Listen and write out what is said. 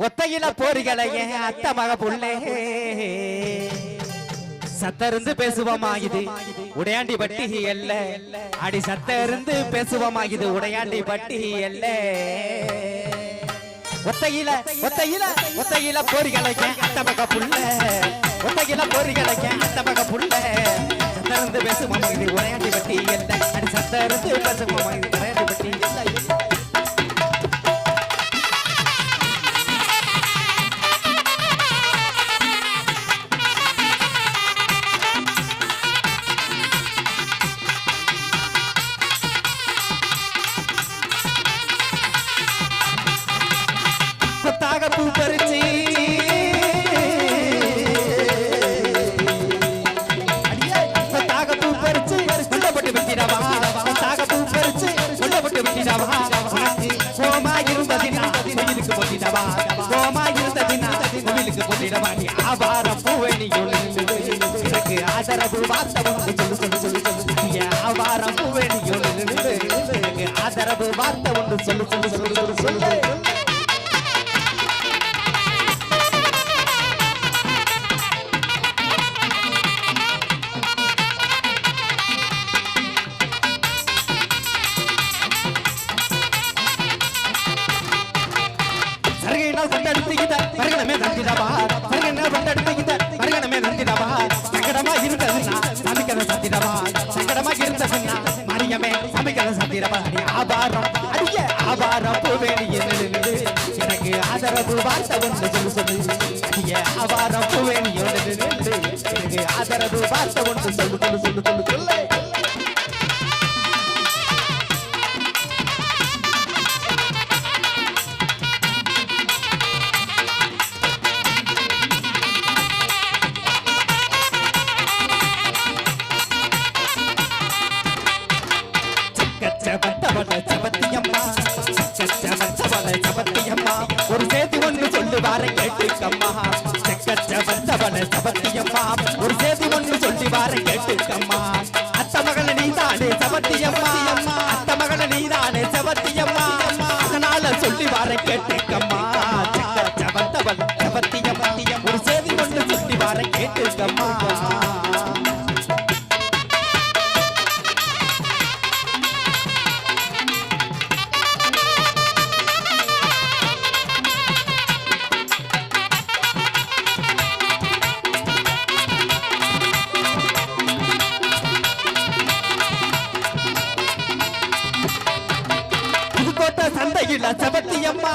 ஒத்தையில போரிகளை என் அத்த மக புள்ளே சத்த இருந்து பேசுவோமா இது உடையாண்டி பட்டி அல்ல. அடி சத்த இருந்து பேசுவோமா இது உடையாண்டி பட்டி அல்ல. ஒத்தையில ஒத்தையில ஒத்தையில போரிகளை என் அத்த மக புள்ள ஒத்தையில போரிகளை என் அத்த மக புள்ள சத்த இருந்து பேசுவோமா இது உடையாண்டி பட்டி அல்ல. அடி சத்த இருந்து பேசுவோமா இது உடையாண்டி பட்டி அல்ல. கொத்தாக பூ பறிச்சு அடியே, பூ பறிச்சு கொல்லப்பட்டு விட்டிடவா? கொத்தாக பூ பறிச்சு கொல்லப்பட்டு விட்டிடவா? கோமா இருந்ததினா கோவிலுக்கு போட்டிடவா? கோமா இருந்ததினா கோவிலுக்கு போட்டிடவா? நீ ஆபாரம் பூவணி எனக்கு ஆதரவு வார்த்தை ஒன்று சொல்லு சொல்லு சொல்லு சொல்லு. பூவணி எனக்கு ஆதரவு வார்த்தை ஒன்று சொல்லு சொல்லு சொல்லு சொல்லு சொல்லு. சருகையினால் கொண்டெடுத்து இத மருகனமே நந்திடவா சருகையினால் கொண்டெடுத்து இத மருகனமே நந்திடவா சங்கடமா இருந்ததுன்னா சமைக்கத சத்திடவா சங்கடமா இருந்ததுன்னா மரியமே சமைக்கத சத்திடவா நீ ஆபாரம் அடிய ஆபாரம் பூவேணி என்னது எனக்கு ஆதரவு வார்த்தை ஒன்று சொல்லு அடிய ஆபாரம் பூவேணி என்னது எனக்கு ஆதரவு வார்த்தை ஒன்று சொல்லு சொல்லு சொல்லு சொல்லு சொல்லு செவத்தவள செவத்தியம்மா செச்சவத்தவள செவத்தியம்மா ஒரு சேதி ஒன்று சொல்லுவார கேட்டுக்கம்மா செக்கச்சவத்தவள செவத்தியம்மா ஒரு சேதி ஒன்று சொல்லுவார கேட்டுக்கம்மா அத்த மகள நீதானே செவத்தியம்மா அத்த மகள நீதானே செவத்தியம்மா. சபத்தியம்மா.